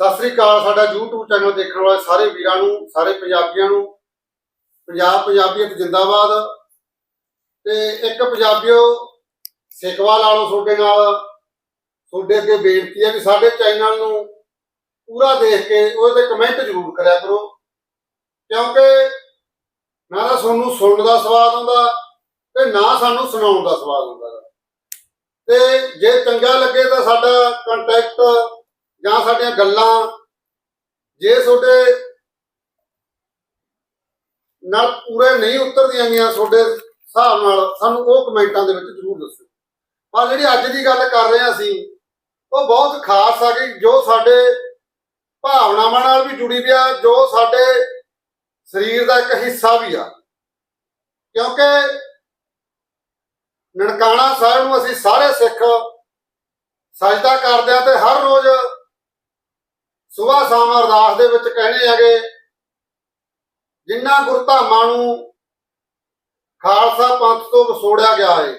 ਸਤਿ ਸ੍ਰੀ ਅਕਾਲ, ਸਾਡਾ YouTube channel ਦੇਖਣ ਵਾਲੇ ਸਾਰੇ ਵੀਰਾਂ ਨੂੰ, ਸਾਰੇ ਪੰਜਾਬੀਆਂ ਨੂੰ। ਪੰਜਾਬ ਪੰਜਾਬੀਅਤ ਜਿੰਦਾਬਾਦ। ਤੇ ਇੱਕ ਪੰਜਾਬੀਓ ਸਿੱਖਵਾ ਲਾ ਤੁਹਾਡੇ ਨਾਲ। ਤੁਹਾਡੇ ਅੱਗੇ ਬੇਨਤੀ ਹੈ ਵੀ ਸਾਡੇ ਚੈਨਲ ਨੂੰ ਪੂਰਾ ਦੇਖ ਕੇ ਉਹਦੇ ਕਮੈਂਟ ਜ਼ਰੂਰ ਕਰਿਆ ਕਰੋ। ਕਿਉਂਕਿ ਨਾ ਤਾਂ ਤੁਹਾਨੂੰ ਸੁਣਨ ਦਾ ਸਵਾਦ ਆਉਂਦਾ ਤੇ ਨਾ ਸਾਨੂੰ ਸੁਣਾਉਣ ਦਾ ਸਵਾਦ ਆਉਂਦਾ। ਤੇ ਜੇ ਚੰਗਾ ਲੱਗੇ ਤਾਂ ਸਾਡਾ ਕੰਟੈਕਟ ਜਾਂ ਸਾਡੀਆਂ ਗੱਲਾਂ, ਜੇ ਤੁਹਾਡੇ ਨਾਲ ਪੂਰੇ ਨਹੀਂ ਉਤਰਦੀਆਂ ਗਈਆਂ, ਤੁਹਾਡੇ ਹਿਸਾਬ ਨਾਲ ਸਾਨੂੰ ਉਹ ਕਮੈਂਟਾਂ ਦੇ ਵਿੱਚ ਜ਼ਰੂਰ ਦੱਸੋ ਪਰ ਜਿਹੜੀ ਅੱਜ ਦੀ ਗੱਲ ਕਰ ਰਹੇ ਹਾਂ ਅਸੀਂ, ਉਹ ਬਹੁਤ ਖਾਸ ਆ ਕਿ ਜੋ ਸਾਡੇ ਭਾਵਨਾਵਾਂ ਨਾਲ ਵੀ ਜੁੜੀ ਵੀ ਆ, ਜੋ ਸਾਡੇ ਸਰੀਰ ਦਾ ਇੱਕ ਹਿੱਸਾ ਵੀ ਆ। ਕਿਉਂਕਿ ਨਨਕਾਣਾ ਸਾਹਿਬ ਨੂੰ ਅਸੀਂ ਸਾਰੇ ਸਿੱਖ ਸਜਦਾ ਕਰਦੇ ਆ ਤੇ ਹਰ ਰੋਜ਼ ਸਵੇਰ ਸ਼ਾਮ ਅਰਦਾਸ ਦੇ ਵਿੱਚ ਕਹਿੰਦੇ ਹੈਗੇ ਜਿਨ੍ਹਾਂ ਗੁਰਧਾਮਾਂ ਨੂੰ ਖਾਲਸਾ ਪੰਥ ਤੋਂ ਵਸੋੜਿਆ ਗਿਆ ਹੈ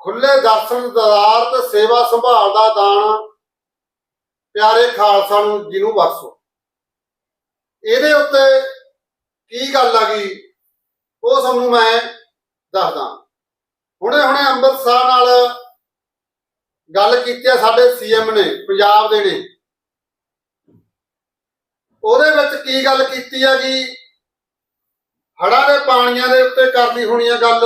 ਖੁੱਲੇ ਦਰਸ਼ਨ ਦਰਾਰ ਤੇ ਸੇਵਾ ਸੰਭਾਲ ਦਾ ਦਾਨ ਪਿਆਰੇ ਖਾਲਸਾ ਨੂੰ ਜਿਹਨੂੰ ਬਖਸ਼ੋ। ਇਹਦੇ ਉੱਤੇ ਕੀ ਗੱਲ ਆ ਗਈ? ਉਹ ਤੁਹਾਨੂੰ ਮੈਂ ਦੱਸਦਾ। ਹੁਣੇ ਹੁਣੇ ਅੰਮ੍ਰਿਤਸਰ ਨਾਲ ਗੱਲ ਕੀਤੀ ਆ ਸਾਡੇ ਸੀਐਮ ਨੇ, ਪੰਜਾਬ ਦੇ ਨੇ। ਉਹਦੇ ਵਿੱਚ ਕੀ ਗੱਲ ਕੀਤੀ ਆ ਜੀ? ਹੜਾਂ ਦੇ ਪਾਣੀਆਂ ਦੇ ਉੱਤੇ ਕਰਨੀ ਹੋਣੀ ਆ ਗੱਲ।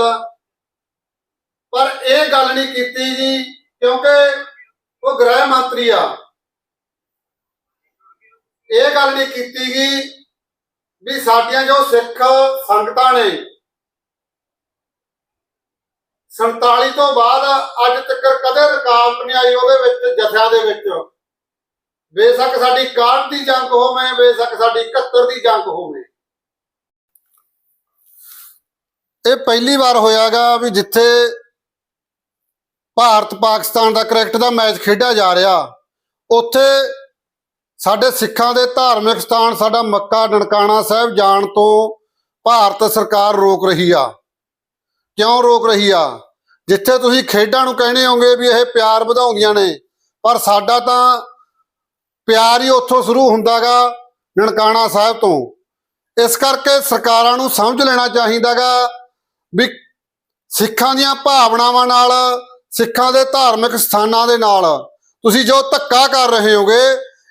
ਪਰ ਇਹ ਗੱਲ ਨਹੀਂ ਕੀਤੀ ਜੀ, ਕਿਉਂਕਿ ਉਹ ਗ੍ਰਹਿ ਮੰਤਰੀ ਆ। ਇਹ ਗੱਲ ਨਹੀਂ ਕੀਤੀ ਗਈ ਵੀ ਸਾਡੀਆਂ ਜੋ ਸਿੱਖ ਸੰਗਤਾਂ ਨੇ 47 ਤੋਂ ਬਾਅਦ ਅੱਜ ਤੱਕ ਕਦੇ ਰੁਕਾਵਟ ਨਹੀਂ ਆਈ ਉਹਦੇ ਵਿੱਚ, ਜਥਿਆਂ ਦੇ ਵਿੱਚ। ਬੇਸ਼ੱਕ ਸਾਡੀ 61 ਦੀ ਜੰਗ ਹੋਵੇ, ਬੇਸ਼ੱਕ ਸਾਡੀ 71 ਦੀ ਜੰਗ ਹੋਵੇ। ਇਹ ਪਹਿਲੀ ਵਾਰ ਹੋਇਆਗਾ ਵੀ ਜਿੱਥੇ ਭਾਰਤ ਪਾਕਿਸਤਾਨ ਦਾ ਕ੍ਰਿਕਟ ਦਾ ਮੈਚ ਖੇਡਿਆ ਜਾ ਰਿਹਾ, ਉੱਥੇ ਸਾਡੇ ਸਿੱਖਾਂ ਦੇ ਧਾਰਮਿਕ ਸਥਾਨ, ਸਾਡਾ ਮੱਕਾ ਨਨਕਾਣਾ ਸਾਹਿਬ ਜਾਣ ਤੋਂ ਭਾਰਤ ਸਰਕਾਰ ਰੋਕ ਰਹੀ ਆ। ਕਿਉਂ ਰੋਕ ਰਹੀ ਆ? ਜਿੱਥੇ ਤੁਸੀਂ ਖੇਡਾਂ ਨੂੰ ਕਹਿੰਦੇ ਹੋਗੇ ਵੀ ਇਹ ਪਿਆਰ ਵਧਾਉਂਦੀਆਂ ਨੇ, ਪਰ ਸਾਡਾ ਤਾਂ ਪਿਆਰ ਹੀ ਉੱਥੋਂ ਸ਼ੁਰੂ ਹੁੰਦਾਗਾ ਨਨਕਾਣਾ ਸਾਹਿਬ ਤੋਂ। ਇਸ ਕਰਕੇ ਸਰਕਾਰਾਂ ਨੂੰ ਸਮਝ ਲੈਣਾ ਚਾਹੀਦਾਗਾ ਵੀ ਸਿੱਖਾਂ ਦੀਆਂ ਭਾਵਨਾਵਾਂ ਨਾਲ, ਸਿੱਖਾਂ ਦੇ ਧਾਰਮਿਕ ਸਥਾਨਾਂ ਦੇ ਨਾਲ। ਤੁਸੀਂ ਜੋ ਧੱਕਾ ਕਰ ਰਹੇ ਹੋਗੇ,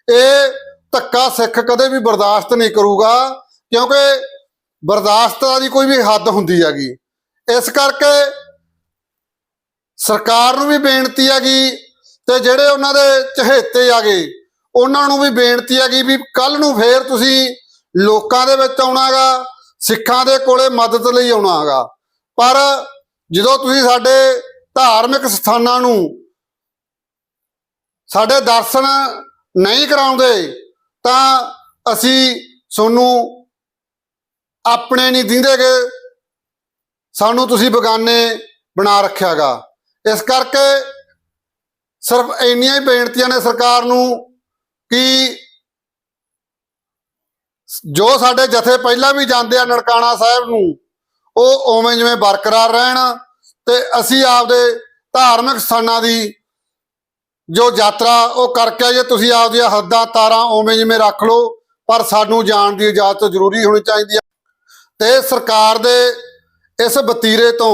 ਇਹ ਧੱਕਾ ਸਿੱਖ ਕਦੇ ਵੀ ਬਰਦਾਸ਼ਤ ਨਹੀਂ ਕਰੂਗਾ, ਕਿਉਂਕਿ ਬਰਦਾਸ਼ਤ ਦੀ ਕੋਈ ਵੀ ਹੱਦ ਹੁੰਦੀ ਹੈਗੀ। ਇਸ ਕਰਕੇ ਸਰਕਾਰ ਨੂੰ ਵੀ ਬੇਨਤੀ ਹੈਗੀ ਤੇ ਜਿਹੜੇ ਉਹਨਾਂ ਦੇ ਚਹੇਤੇ ਆਗੇ ਉਹਨਾਂ ਨੂੰ ਵੀ ਬੇਨਤੀ ਹੈਗੀ ਵੀ ਕੱਲ ਨੂੰ ਫੇਰ ਤੁਸੀਂ ਲੋਕਾਂ ਦੇ ਵਿੱਚ ਆਉਣਾਗਾ, ਸਿੱਖਾਂ ਦੇ ਕੋਲੇ ਮਦਦ ਲਈ ਆਉਣਾਗਾ। ਪਰ ਜਦੋਂ ਤੁਸੀਂ ਸਾਡੇ ਧਾਰਮਿਕ ਸਥਾਨਾਂ ਨੂੰ ਸਾਡੇ ਦਰਸ਼ਨ ਨਹੀਂ ਕਰਾਉਂਦੇ, ਤਾਂ ਅਸੀਂ ਤੁਹਾਨੂੰ ਆਪਣੇ ਨਹੀਂ ਦਿੰਦੇਗੇ। ਸਾਨੂੰ ਤੁਸੀਂ ਬਗਾਨੇ ਬਣਾ ਰੱਖਿਆਗਾ। ਇਸ ਕਰਕੇ ਸਿਰਫ ਇੰਨੀਆਂ ਹੀ ਬੇਨਤੀਆਂ ਨੇ ਸਰਕਾਰ ਨੂੰ ਕਿ ਜੋ ਸਾਡੇ ਜਥੇ ਪਹਿਲਾਂ ਵੀ ਜਾਂਦੇ ਆ ਨਨਕਾਣਾ ਸਾਹਿਬ ਨੂੰ, ਉਹ ਉਵੇਂ ਜਿਵੇਂ ਬਰਕਰਾਰ ਰਹਿਣ ਤੇ ਅਸੀਂ ਆਪਦੇ ਧਾਰਮਿਕ ਸਥਾਨਾਂ ਦੀ ਜੋ ਯਾਤਰਾ ਉਹ ਕਰਕੇ ਜੇ ਤੁਸੀਂ ਆਪਦੀਆਂ ਹੱਦਾਂ ਤਾਰਾਂ ਉਵੇਂ ਜਿਵੇਂ ਰੱਖ ਲਓ, ਪਰ ਸਾਨੂੰ ਜਾਣ ਦੀ ਇਜਾਜ਼ਤ ਜ਼ਰੂਰੀ ਹੋਣੀ ਚਾਹੀਦੀ ਹੈ ਤੇ ਸਰਕਾਰ ਦੇ ਇਸ ਬਤੀਰੇ ਤੋਂ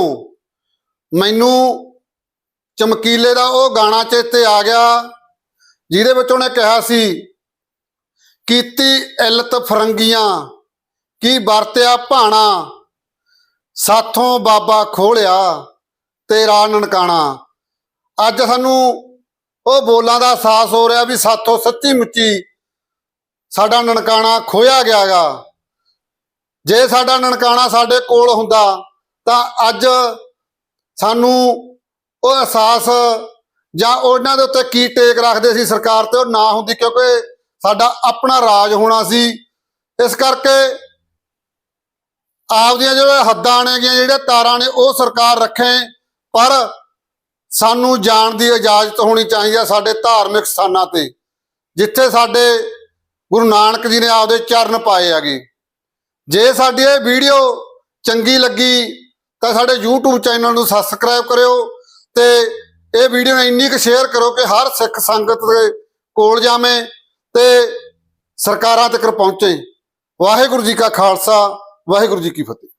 ਮੈਨੂੰ ਚਮਕੀਲੇ ਦਾ ਉਹ ਗਾਣਾ ਚੇਤੇ ਆ ਗਿਆ ਜਿਹਦੇ ਵਿੱਚ ਉਹਨੇ ਕਿਹਾ ਸੀ, ਕੀਤੀ ਇਲਤ ਫਰੰਗੀਆਂ, ਕੀ ਵਰਤਿਆ ਭਾਣਾ, ਸਾਥੋਂ ਬਾਬਾ ਖੋਲਿਆ ਤੇਰਾ ਨਨਕਾਣਾ। ਅੱਜ ਸਾਨੂੰ ਉਹ ਬੋਲਾਂ ਦਾ ਅਹਿਸਾਸ ਹੋ ਰਿਹਾ ਵੀ ਸਾਥੋਂ ਸੱਚੀ ਮੁੱਚੀ ਸਾਡਾ ਨਨਕਾਣਾ ਖੋਇਆ ਗਿਆਗਾ। ਜੇ ਸਾਡਾ ਨਨਕਾਣਾ ਸਾਡੇ ਕੋਲ ਹੁੰਦਾ ਤਾਂ ਅੱਜ ਸਾਨੂੰ ਉਹ ਅਹਿਸਾਸ ਜਾਂ ਉਹਨਾਂ ਦੇ ਉੱਤੇ ਕੀ ਟੇਕ ਰੱਖਦੇ ਸੀ ਸਰਕਾਰ ਤੇ ਉਹ ਨਾ ਹੁੰਦੀ ਕਿਉਂਕਿ ਸਾਡਾ ਆਪਣਾ ਰਾਜ ਹੋਣਾ ਸੀ। ਇਸ ਕਰਕੇ ਆਪਦੀਆਂ ਜਿਹੜੇ ਹੱਦਾਂ ਨੇਗੀਆਂ ਜਿਹੜੇ ਤਾਰਾਂ ਨੇ ਉਹ ਸਰਕਾਰ ਰੱਖੇ, ਪਰ ਸਾਨੂੰ ਜਾਣ ਦੀ ਇਜਾਜ਼ਤ ਹੋਣੀ ਚਾਹੀਦੀ ਹੈ ਸਾਡੇ ਧਾਰਮਿਕ ਸਥਾਨਾਂ ਤੇ, ਜਿੱਥੇ ਸਾਡੇ ਗੁਰੂ ਨਾਨਕ ਜੀ ਨੇ ਆਪਦੇ ਚਰਨ ਪਾਏ ਹੈਗੇ। ਜੇ ਸਾਡੀ ਇਹ ਵੀਡੀਓ ਚੰਗੀ ਲੱਗੀ ਤਾਂ ਸਾਡੇ YouTube ਚੈਨਲ ਨੂੰ ਸਬਸਕ੍ਰਾਈਬ ਕਰਿਓ ਤੇ ਇਹ ਵੀਡੀਓ ਇੰਨੀ ਕੁ ਸ਼ੇਅਰ ਕਰੋ ਕਿ ਹਰ ਸਿੱਖ ਸੰਗਤ ਦੇ ਕੋਲ ਜਾਵੇਂ ਤੇ ਸਰਕਾਰਾਂ ਤੱਕ ਪਹੁੰਚੇ। ਵਾਹਿਗੁਰੂ ਜੀ ਕਾ ਖਾਲਸਾ, ਵਾਹਿਗੁਰੂ ਜੀ ਕੀ ਫਤਿਹ।